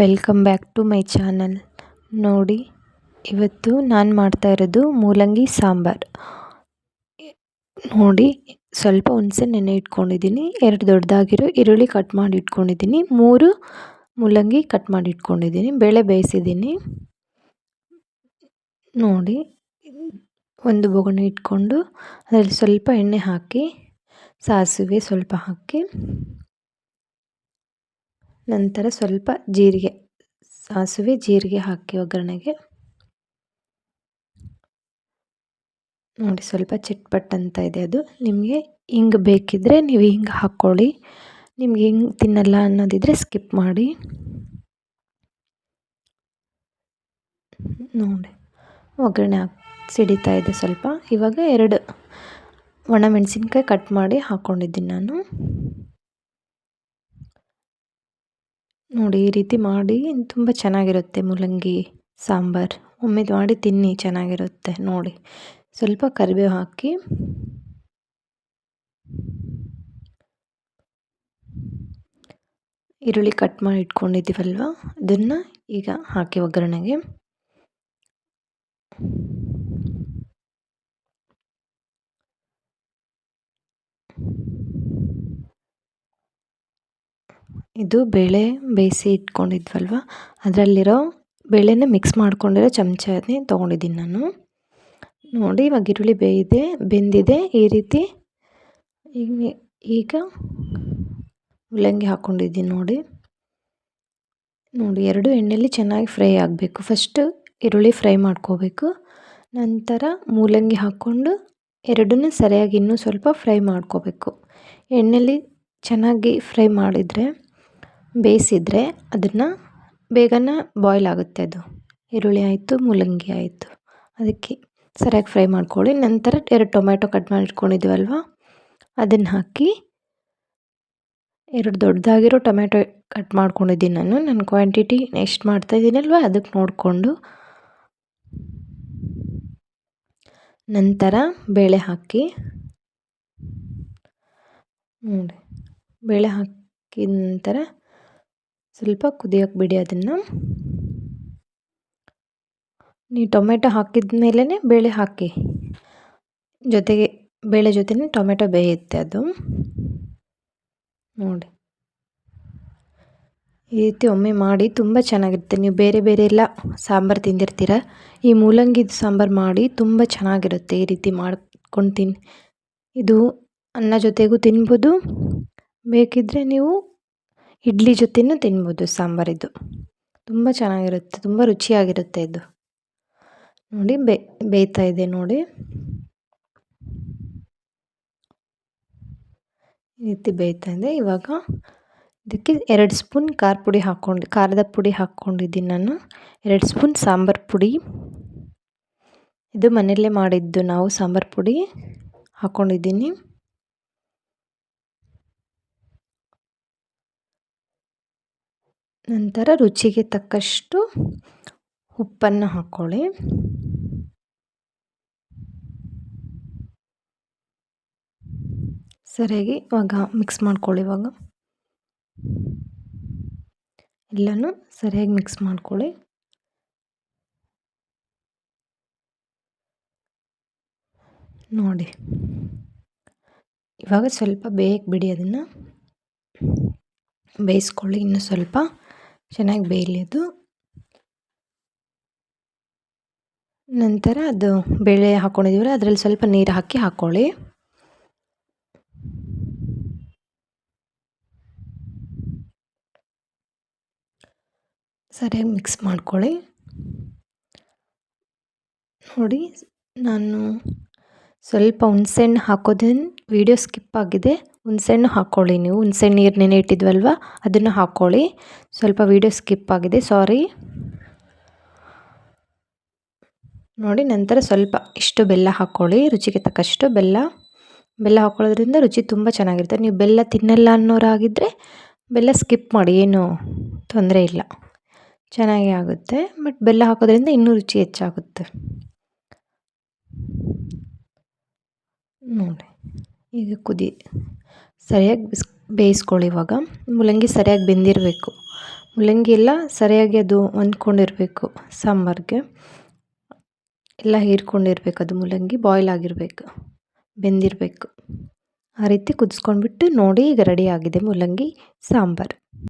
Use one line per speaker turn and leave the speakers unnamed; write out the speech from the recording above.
Welcome back to my channel ನೋಡಿ, ಇವತ್ತು ನಾನು ಮಾಡ್ತಾ ಇರೋದು ಮೂಲಂಗಿ ಸಾಂಬಾರು. ನೋಡಿ, ಸ್ವಲ್ಪ ಹುಣಸೆ ನೆನೆ ಇಟ್ಕೊಂಡಿದ್ದೀನಿ, ಎರಡು ದೊಡ್ಡದಾಗಿರೋ ಈರುಳ್ಳಿ ಕಟ್ ಮಾಡಿ ಇಟ್ಕೊಂಡಿದ್ದೀನಿ, ಮೂರು ಮೂಲಂಗಿ ಕಟ್ ಮಾಡಿ ಇಟ್ಕೊಂಡಿದ್ದೀನಿ, ಬೇಳೆ ಬೇಯಿಸಿದ್ದೀನಿ. ನೋಡಿ, ಒಂದು ಬೊಗಣೆ ಇಟ್ಕೊಂಡು, ಅದರಲ್ಲಿ ಸ್ವಲ್ಪ ಎಣ್ಣೆ ಹಾಕಿ, ಸಾಸಿವೆ ಸ್ವಲ್ಪ ಹಾಕಿ ನಂತರ ಸ್ವಲ್ಪ ಜೀರಿಗೆ, ಸಾಸಿವೆ ಜೀರಿಗೆ ಹಾಕಿ ಒಗ್ಗರಣೆಗೆ. ನೋಡಿ ಸ್ವಲ್ಪ ಚಿಟ್ಪಟ್ ಅಂತ ಇದೆ ಅದು. ನಿಮಗೆ ಹಿಂಗೆ ಬೇಕಿದ್ದರೆ ನೀವು ಹಿಂಗೆ ಹಾಕ್ಕೊಳ್ಳಿ ನಿಮ್ಗೆ ಹಿಂಗೆ ತಿನ್ನಲ್ಲ ಅನ್ನೋದಿದ್ರೆ ಸ್ಕಿಪ್ ಮಾಡಿ. ನೋಡಿ, ಒಗ್ಗರಣೆ ಹಾಕಿ, ಸಿಡಿತಾ ಇದೆ ಸ್ವಲ್ಪ. ಇವಾಗ ಎರಡು ಒಣಮೆಣಸಿನ್ಕಾಯಿ ಕಟ್ ಮಾಡಿ ಹಾಕ್ಕೊಂಡಿದ್ದೀನಿ ನಾನು. ನೋಡಿ ಈ ರೀತಿ ಮಾಡಿ, ತುಂಬ ಚೆನ್ನಾಗಿರುತ್ತೆ ಮೂಲಂಗಿ, ಸಾಂಬಾರು. ಒಮ್ಮೆ ಮಾಡಿ ತಿನ್ನಿ, ಚೆನ್ನಾಗಿರುತ್ತೆ ನೋಡಿ. ಸ್ವಲ್ಪ ಕರಿಬೇವು ಹಾಕಿ. ಈರುಳ್ಳಿ ಕಟ್ ಮಾಡಿ ಇಟ್ಕೊಂಡಿದ್ದೀವಲ್ವ? ಅದನ್ನು ಈಗ ಹಾಕಿ ಒಗ್ಗರಣೆಗೆ. ಇದು ಬೇಳೆ ಬೇಯಿಸಿ ಇಟ್ಕೊಂಡಿದ್ವಲ್ವ? ಅದರಲ್ಲಿರೋ ಬೇಳೆನ ಮಿಕ್ಸ್ ಮಾಡ್ಕೊಂಡಿರೋ ಚಮಚನೇ ತೊಗೊಂಡಿದ್ದೀನಿ ನಾನು. ನೋಡಿ, ಇವಾಗ ಈರುಳ್ಳಿ ಬೇಯಿದೆ, ಬೆಂದಿದೆ, ಈ ರೀತಿ ಈಗ ಮೂಲಂಗಿ ಹಾಕ್ಕೊಂಡಿದ್ದೀನಿ ನೋಡಿ. ನೋಡಿ, ಎರಡು ಎಣ್ಣೆಯಲ್ಲಿ ಚೆನ್ನಾಗಿ ಫ್ರೈ ಆಗಬೇಕು. ಫಸ್ಟು ಈರುಳ್ಳಿ ಫ್ರೈ ಮಾಡ್ಕೋಬೇಕು. ನಂತರ ಮೂಲಂಗಿ ಹಾಕ್ಕೊಂಡು ಎರಡನ್ನೂ ಸರಿಯಾಗಿ ಇನ್ನೂ ಸ್ವಲ್ಪ ಫ್ರೈ ಮಾಡ್ಕೋಬೇಕು. ಎಣ್ಣೆಯಲ್ಲಿ ಚೆನ್ನಾಗಿ ಫ್ರೈ ಮಾಡಿದರೆ ಬೇಯಿಸಿದರೆ ಅದನ್ನು ಬೇಗನೆ ಬಾಯ್ಲ್ ಆಗುತ್ತೆ ಅದು. ಈರುಳ್ಳಿ ಆಯಿತು, ಮೂಲಂಗಿ ಆಯಿತು. ಅದಕ್ಕೆ ಸರಿಯಾಗಿ ಫ್ರೈ ಮಾಡ್ಕೊಳ್ಳಿ. ನಂತರ ಎರಡು ಟೊಮ್ಯಾಟೊ ಕಟ್ ಮಾಡಿ ಇಟ್ಕೊಂಡಿದ್ದೀವಲ್ವ ಅದನ್ನು ಹಾಕಿ ಎರಡು ದೊಡ್ಡದಾಗಿರೋ ಟೊಮ್ಯಾಟೊ ಕಟ್ ಮಾಡ್ಕೊಂಡಿದ್ದೀನಿ ನಾನು. ನನ್ನ ಕ್ವಾಂಟಿಟಿ ಎಷ್ಟು ಮಾಡ್ತಾಯಿದ್ದೀನಲ್ವ ಅದಕ್ಕೆ ನೋಡಿಕೊಂಡು. ನಂತರ ಬೇಳೆ ಹಾಕಿ, ನೋಡಿ. ಬೇಳೆ ಹಾಕಿದ ನಂತರ ಸ್ವಲ್ಪ ಕುದಿಯೋಕೆ ಬಿಡಿ ಅದನ್ನು. ನೀವು ಟೊಮೆಟೊ ಹಾಕಿದ ಮೇಲೇ ಬೇಳೆ ಹಾಕಿ. ಜೊತೆಗೆ ಬೇಳೆ ಜೊತೆನೇ ಟೊಮೆಟೊ ಬೇಯುತ್ತೆ ಅದು. ನೋಡಿ. ಈ ರೀತಿ ಒಮ್ಮೆ ಮಾಡಿ ತುಂಬ ಚೆನ್ನಾಗಿರುತ್ತೆ. ನೀವು ಬೇರೆ ಬೇರೆ ಎಲ್ಲ ಸಾಂಬಾರು ತಿಂದಿರ್ತೀರ? ಈ ಮೂಲಂಗಿದು ಸಾಂಬಾರು ಮಾಡಿ ತುಂಬ ಚೆನ್ನಾಗಿರುತ್ತೆ ಈ ರೀತಿ ಮಾಡ್ಕೊಂಡು ತಿನ್ ಇದು ಅನ್ನ ಜೊತೆಗೂ ತಿನ್ಬೋದು. ಬೇಕಿದ್ದರೆ ನೀವು ಇಡ್ಲಿ ಜೊತೆನೂ ತಿನ್ಬೋದು ಸಾಂಬಾರಿದು. ತುಂಬ ಚೆನ್ನಾಗಿರುತ್ತೆ, ತುಂಬ ರುಚಿಯಾಗಿರುತ್ತೆ ಇದು. ನೋಡಿ, ಬೇ, ಬೇಯ್ತಾ ಇದೆ ನೋಡಿ. ಈ ರೀತಿ ಬೇಯ್ತಾ ಇದೆ. ಇವಾಗ ಇದಕ್ಕೆ ಎರಡು ಸ್ಪೂನ್ ಖಾರ ಪುಡಿ ಹಾಕ್ಕೊಂಡು, ಖಾರದ ಪುಡಿ ಹಾಕ್ಕೊಂಡಿದ್ದೀನಿ ನಾನು. ಎರಡು ಸ್ಪೂನ್ ಸಾಂಬಾರು ಪುಡಿ. ಇದು ಮನೆಯಲ್ಲೇ ಮಾಡಿದ್ದು ನಾವು ಸಾಂಬಾರು ಪುಡಿ ಹಾಕ್ಕೊಂಡಿದ್ದೀನಿ. ನಂತರ ರುಚಿಗೆ ತಕ್ಕಷ್ಟು ಉಪ್ಪನ್ನು ಹಾಕ್ಕೊಳ್ಳಿ ಸರಿಯಾಗಿ ಇವಾಗ ಮಿಕ್ಸ್ ಮಾಡ್ಕೊಳ್ಳಿ ಇವಾಗ. ಎಲ್ಲನೂ ಸರಿಯಾಗಿ ಮಿಕ್ಸ್ ಮಾಡ್ಕೊಳ್ಳಿ. ನೋಡಿ. ಇವಾಗ ಸ್ವಲ್ಪ ಬೇಗ ಬಿಡಿ ಅದನ್ನು. ಬೇಯಿಸ್ಕೊಳ್ಳಿ ಇನ್ನು ಸ್ವಲ್ಪ. ಚೆನ್ನಾಗಿ ಬೇಯಲಿ ನಂತರ ಅದು ಬೇಳೆ ಹಾಕ್ಕೊಂಡಿದ್ದೀವಲ್ಲ ಅದರಲ್ಲಿ ಸ್ವಲ್ಪ ನೀರು ಹಾಕಿ ಹಾಕ್ಕೊಳ್ಳಿ ಸರಿಯಾಗಿ ಮಿಕ್ಸ್ ಮಾಡ್ಕೊಳ್ಳಿ. ನೋಡಿ, ನಾನು ಸ್ವಲ್ಪ ಹುಣ್ಸೆಹಣ್ಣು ಹಾಕೋದನ್ನು ವೀಡಿಯೋ ಸ್ಕಿಪ್ ಆಗಿದೆ. ಹುಣ್ಸೆಹಣ್ಣು ಹಾಕ್ಕೊಳ್ಳಿ ನೀವು. ಹುಣ್ಸೆಹಣ್ಣು ನೀರು ನೆನೆ ಇಟ್ಟಿದ್ವಲ್ವ ಅದನ್ನು ಹಾಕ್ಕೊಳ್ಳಿ ಸ್ವಲ್ಪ ವೀಡಿಯೋ ಸ್ಕಿಪ್ ಆಗಿದೆ ಸಾರಿ ನೋಡಿ, ನಂತರ ಸ್ವಲ್ಪ ಇಷ್ಟು ಬೆಲ್ಲ ಹಾಕ್ಕೊಳ್ಳಿ ರುಚಿಗೆ ತಕ್ಕಷ್ಟು ಬೆಲ್ಲ. ಬೆಲ್ಲ ಹಾಕ್ಕೊಳ್ಳೋದ್ರಿಂದ ರುಚಿ ತುಂಬ ಚೆನ್ನಾಗಿರುತ್ತೆ. ನೀವು ಬೆಲ್ಲ ತಿನ್ನಲ್ಲ ಅನ್ನೋರಾಗಿದ್ದರೆ ಬೆಲ್ಲ ಸ್ಕಿಪ್ ಮಾಡಿ, ಏನು ತೊಂದರೆ ಇಲ್ಲ. ಚೆನ್ನಾಗೇ ಆಗುತ್ತೆ. ಬಟ್ ಬೆಲ್ಲ ಹಾಕೋದ್ರಿಂದ ಇನ್ನೂ ರುಚಿ ಹೆಚ್ಚಾಗುತ್ತೆ. ನೋಡಿ, ಈಗ ಕುದಿ ಸರಿಯಾಗಿ ಬಿಸ್, ಬೇಯಿಸ್ಕೊಳ್ಳಿ ಇವಾಗ. ಮೂಲಂಗಿ ಸರಿಯಾಗಿ ಬೆಂದಿರಬೇಕು. ಮೂಲಂಗಿ ಎಲ್ಲ ಸರಿಯಾಗಿ ಅದು ಹೊಂದ್ಕೊಂಡಿರಬೇಕು ಸಾಂಬಾರಿಗೆ. ಎಲ್ಲ ಹೀರ್ಕೊಂಡಿರ್ಬೇಕು ಅದು ಮೂಲಂಗಿ ಬಾಯ್ಲ್ ಆಗಿರಬೇಕು, ಬೆಂದಿರಬೇಕು. ಆ ರೀತಿ ಕುದಿಸ್ಕೊಂಡ್ಬಿಟ್ಟು ನೋಡಿ ಈಗ ರೆಡಿ ಆಗಿದೆ ಮೂಲಂಗಿ ಸಾಂಬಾರು.